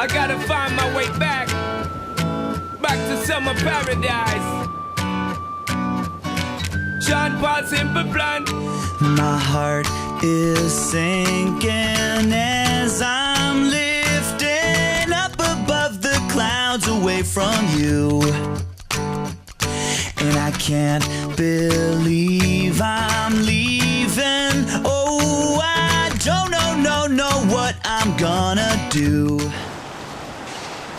I gotta find my way back, back to summer paradise. John Paul Simple Plan. My heart is sinking as I'm lifting up above the clouds away from you. And I can't believe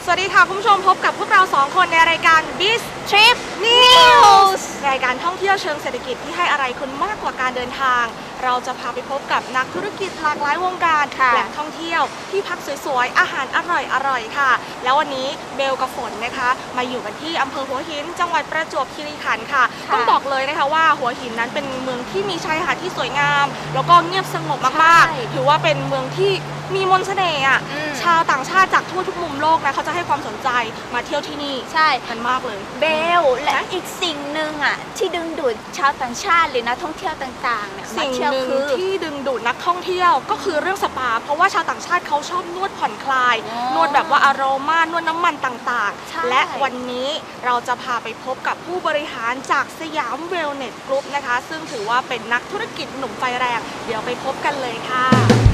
วัสดีค่ะ คุณผู้ชมพบกับพวกเราสองคนในรายการ b i z Trip News รายการท่องเที่ยวเชิงเศรษฐกิจที่ให้อะไรคุณมากกว่าการเดินทาง เราจะพาไปพบกับนักธุรกิจหลากหลายวงการค่ะแหล่งท่องเที่ยวที่พักสวยๆ อาหารอร่อยๆค่ะ แล้ววันนี้เบลกับฝนนะคะ มาอยู่กันที่อำเภอหัวหิน จังหวัดประจวบคีรีขันธ์ค่ะค่ะ ต้องบอกเลยนะคะว่าหัวหินนั้นเป็นเมืองที่มีชายหาดที่สวยงาม แล้วก็เงียบสงบมากใช่ๆถือว่าเป็นเมืองที่มีมนต์เสน่ห์อะอืม ชาวต่างชาติจากทั่วทุกมุมโลกนะเขาจะให้ความสนใจมาเที่ยวที่นี่ใช่ กันมากเลย เบลและอีกสิ่งหนึ่งอะที่ดึงดูดชาวต่างชาติหรือนักท่องเที่ยวต่างๆเนี่ยมาสิ่งเที่ยวหนึ่งคือ ที่ดึงดูดนักท่องเที่ยวก็คือเรื่องสปา เพราะว่าชาวต่างชาติเขาชอบนวดผ่อนคลาย อ๋อนวดแบบว่าอารมานวดน้ำมันต่างใช่ ๆ และวันนี้เราจะพาไปพบกับผู้บริหารจากสยามเวลเนสกรุ๊ปนะคะ ซึ่งถือว่าเป็นนักธุรกิจหนุ่มไฟแรง เดี๋ยวไปพบกันเลยค่ะ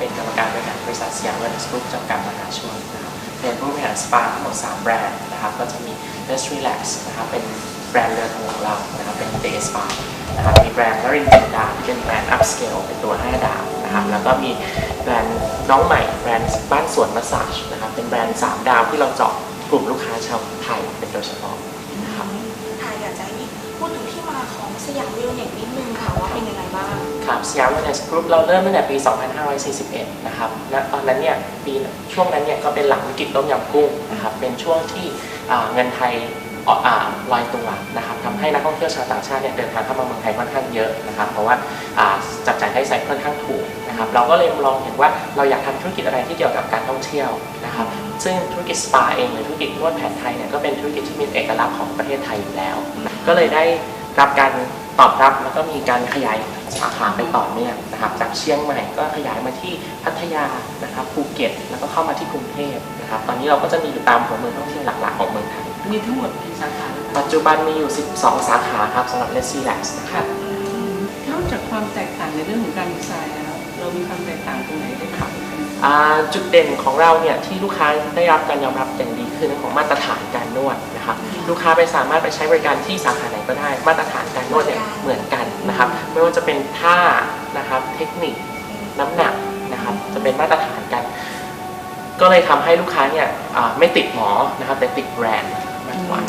เป็นกรรมการบริหารบริษัทสยามเวลเนสกรุ๊ปจำกัดมหาชนนะครับเป็นผู้บริหารสปาทั้งหมด3แบรนด์นะครับก็จะมี Best Relax นะครับเป็นแบรนด์เรือของเรานะครับเป็น Day Spa นะครับมีแบรนด์นรินทร์จินดาที่เป็นแบรนด์ Upscale เป็นตัว 5 ดาวนะครับแล้วก็มีแบรนด์น้องใหม่แบรนด์บ้านสวนมาสซาจนะครับเป็นแบรนด์ 3 ดาวที่เราเจาะกลุ่มลูกค้าชาวไทยเป็นโดยเฉพาะ สยามเวลเนสนิดนึงค่ะว่าเป็นยังไงบ้างครับสยามเวลเนสกรุ๊ปเราเริ่มตั้งแต่ปี 2541 นะครับณตอนนั้นเนี่ยปีช่วงนั้นเนี่ยก็เป็นหลังวิกฤตต้มยำกุ้งนะครับเป็นช่วงที่เงินไทยอ่ออ่าลอยตัวนะครับทำให้นักท่องเที่ยวชาวต่างชาติเนี่ยเดินทางเข้ามาเมืองไทยค่อนข้างเยอะนะครับ เพราะว่าจับจ่ายได้ใช้ค่อนข้างถูกนะครับ เราก็เลยลองเห็นว่าเราอยากทำธุรกิจอะไรที่เกี่ยวกับการท่องเที่ยวนะครับ ซึ่งธุรกิจสปาเองหรือธุรกิจนวดแผนไทยเนี่ยก็เป็นธุรกิจที่มีเอกลักษณ์ของประเทศไทยอยู่แล้ว ก็เลยได้ รับการตอบรับแล้วก็มีการขยายสาขาไปต่อเนื่องนะครับจากเชียงใหม่ก็ขยายมาที่พัทยานะครับภูเก็ต แล้วก็เข้ามาที่กรุงเทพนะครับตอนนี้เราก็จะมีอยู่ตามหัวเมืองท่องเที่ยวหลักๆของเมืองไทยมีทั้งหมดกี่สาขาแล้วปัจจุบันมีอยู่ 12 สาขาครับสำหรับ l e s i l a x นะครับนอกจากความแตกต่างในเรื่องของการดีไซน์แล้วเรามีความแตกต่างตรงไหนได้บ้างอ่าจุดเด่นของเราเนี่ยที่ลูกค้าได้รับการยอมรับอย่างดีคือเรื่องของมาตรฐานการนวดนะครับ ลูกค้าไปสามารถไปใช้บริการที่สาขาไหนก็ได้ มาตรฐานการนวดเนี่ยเหมือนกันนะครับ ไม่ว่าจะเป็นท่านะครับ เทคนิคน้ำหนักนะครับ จะเป็นมาตรฐานกัน ก็เลยทำให้ลูกค้าเนี่ยอ่าไม่ติดหมอนะครับ แต่ติดแบรนด์มากกว่า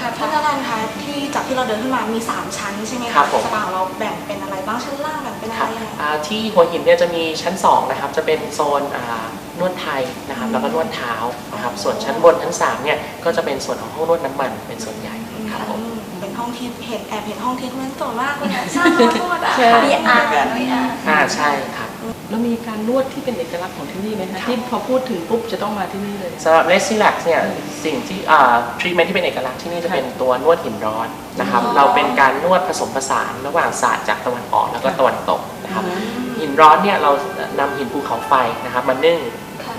ค่ะท่านอาจารย์คะที่จากที่เราเดินขึ้นมามี 3 ชั้นใช่ไหมครัคะบผมสปาของเราแบ่งเป็นอะไรบ้างชั้นล่างแบ่งเป็นอะครัไรบยังไงอ่าที่หัวหินเนี่ยจะมีชั้น 2 นะครับ จะเป็นโซนอ่า นวดไทยนะครับแล้วก็นวดเท้านะครับส่วนชั้นบนชั้น3เนี่ยก็จะเป็นส่วนของห้องนวดน้ำมันเป็นส่วนใหญ่ครับผมอืมเป็นห้องที่เห็นแอบเห็นห้องที่มันสวยมากเลยอะสร้างนวดอะใช่มีอ่างมีอ่างอ่าใช่ครับแล้วมีการนวดที่เป็นเอกลักษณ์ของที่นี่ไหมคะที่พอพูดถึงปุ๊บจะต้องมาที่นี่เลยสำหรับ r e s i l a x เนี่ยสิ่งที่อ่าทรีทเมนที่เป็นเอกลักษณ์ที่นี่จะเป็นตัวนวดหินร้อนนะครับอ๋อเราเป็นการนวดผสมผสานระหว่างศาสตร์จากตะวันออกแล้วก็ตะวันตกนะครับหินร้อนเนี่ยเรานำหินภูเขาไฟนะครับมานึ่ง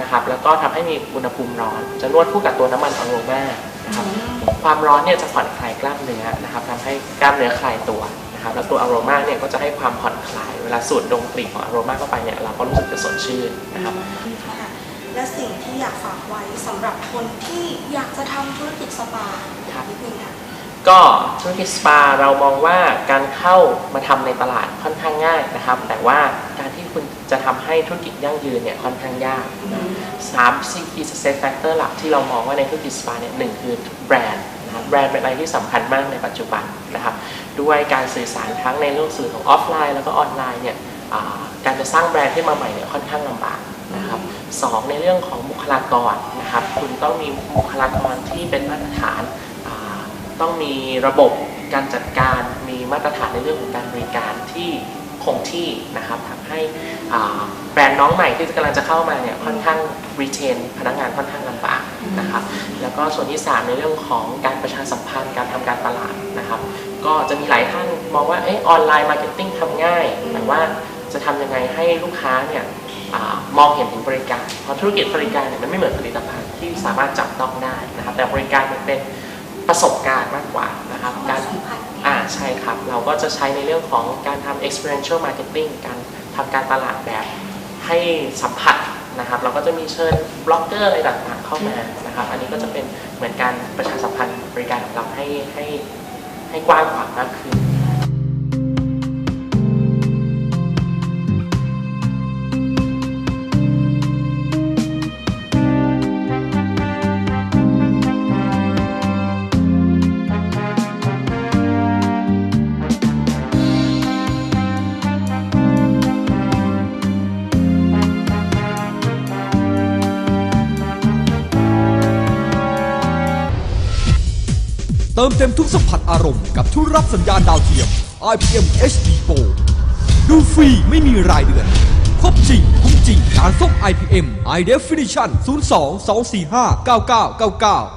นะครับ แล้วก็ทำให้มีอุณหภูมิร้อน จะนวดคู่กับตัวน้ำมันอะโรมานะครับ ความร้อนเนี่ยจะผ่อนคลายกล้ามเนื้อนะครับทำให้กล้ามเนื้อคลายตัวนะครับ แล้วตัวอะโรมาเนี่ยก็จะให้ความผ่อนคลาย เวลาสูดดมกลิ่นของอะโรมาเข้าไปเนี่ยเราก็รู้สึกจะสดชื่นนะครับค่ะและสิ่งที่อยากฝากไว้สำหรับคนที่อยากจะทำธุรกิจสปาครับนิดนึงค่ะก็ธุรกิจสปาเรามองว่าการเข้ามาทำในตลาดค่อนข้างง่ายนะครับ แต่ว่าการ ที่คุณจะทำให้ธุรกิจยั่งยืนเนี่ยค่อนข้างยากสามสี่ key success factor หลักที่เรามองว่าในธุรกิจสปาเนี่ยหนึ่งคือแบรนด์นะครับแบรนด์เป็นอะไรที่สำคัญมากในปัจจุบันนะครับด้วยการสื่อสารทั้งในเรื่องสื่อของออฟไลน์ แล้วก็ออนไลน์เนี่ยการจะสร้างแบรนด์ขึ้นมาใหม่เนี่ยค่อนข้างลำบากนะครับสองในเรื่องของบุคลากรนะครับคุณต้องมีบุคลากรที่เป็นมาตรฐานต้องมีระบบการจัดการมีมาตรฐานในเรื่องของการบริการที่ คงที่นะครับทำให้แบรนด์น้องใหม่ที่กำลังจะเข้ามาเนี่ยค่อนข้าง retain พนักงานค่อนข้างลำบากนะครับแล้วก็ส่วนที่3ในเรื่องของการประชาสัมพันธ์การทำการตลาดนะครับก็จะมีหลายท่านมองว่าเออออนไลน์มาร์เก็ตติ้งทำง่ายแต่ว่าจะทำยังไงให้ลูกค้าเนี่ยอมองเห็นถึงบริการ เพราะธุรกิจบริการเนี่ยมันไม่เหมือนผลิตภัณฑ์ที่สามารถจับต้องได้นะครับแต่บริการมันเป็นประสบการณ์มากกว่านะครับการ ใช่ครับ เราก็จะใช้ในเรื่องของการทำ experiential marketing การทำการตลาดแบบให้สัมผัสนะครับ เราก็จะมีเชิญบล็อกเกอร์อะไรต่างๆเข้ามานะครับ อันนี้ก็จะเป็นเหมือนการประชาสัมพันธ์บริการของเราให้ให้ให้กว้างขวางมากขึ้น ติมเต็มทุกสัมผัสอารมณ์กับทุกรับสัญญาณดาวเทียม IPM HD Pro ดูฟรีไม่มีรายเดือน ครบจริง คุ้มจริงการส่ง IPM High Definition 02 245 9999